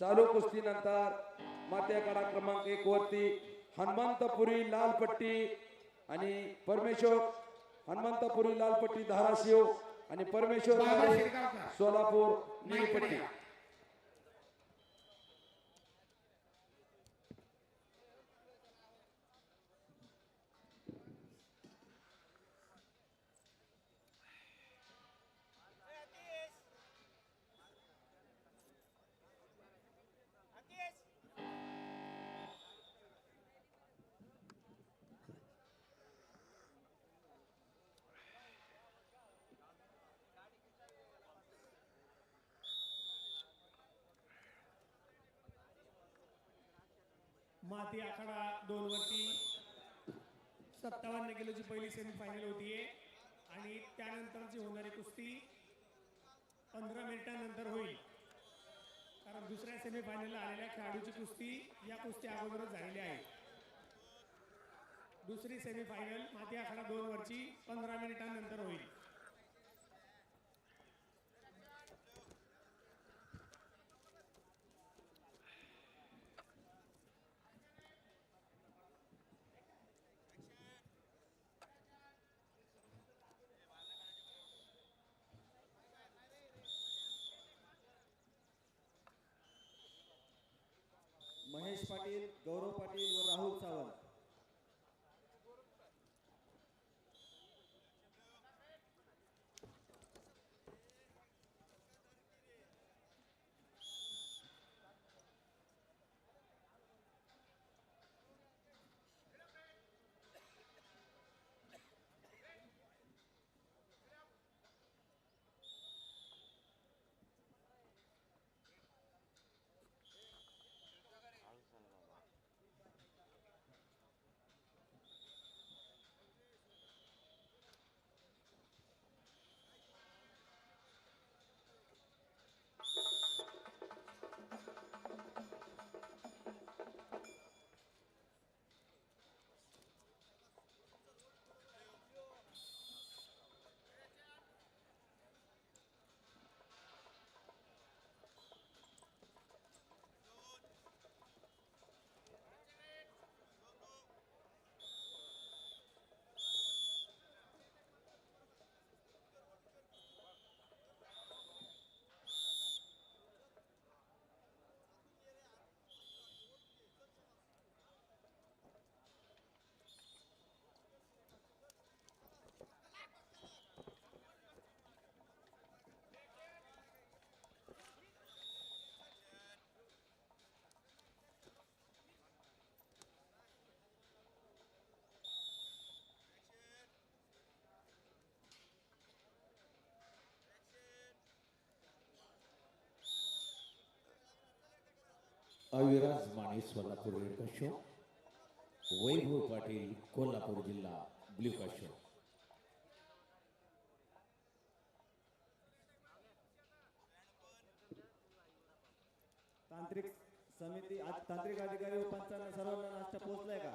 चालू कुस्तीनंतर माते कडा क्रमांक एक वरती हनुमंतपुरी लाल पट्टी आणि परमेश्वर हनुमंतपुरी लाल पट्टी धाराशिव आणि परमेश्वर. सोलापूर निळी माती आखाडा दोन वरती. सत्तावन्न किलोची पहिली सेमीफायनल होतीये. आणि त्यानंतरची होणारी कुस्ती पंधरा मिनिटांनंतर होईल. कारण दुसऱ्या सेमीफायनलला आलेल्या खेळाडूची कुस्ती या कुस्ती अगोदरच झालेली आहे. दुसरी सेमीफायनल माती आखाडा दोन वरची पंधरा मिनिटांनंतर होईल. पाटील गौरव पाटील व राहुल सावंत. अविराज माने सोलापूर रेड का शो वैभव पाटील कोल्हापूर जिल्हा ब्ल्यू का शो तांत्रिक समिती आज तांत्रिक अधिकारी व पंचांना सर्वांना नाश्ता पोहोचलाय का?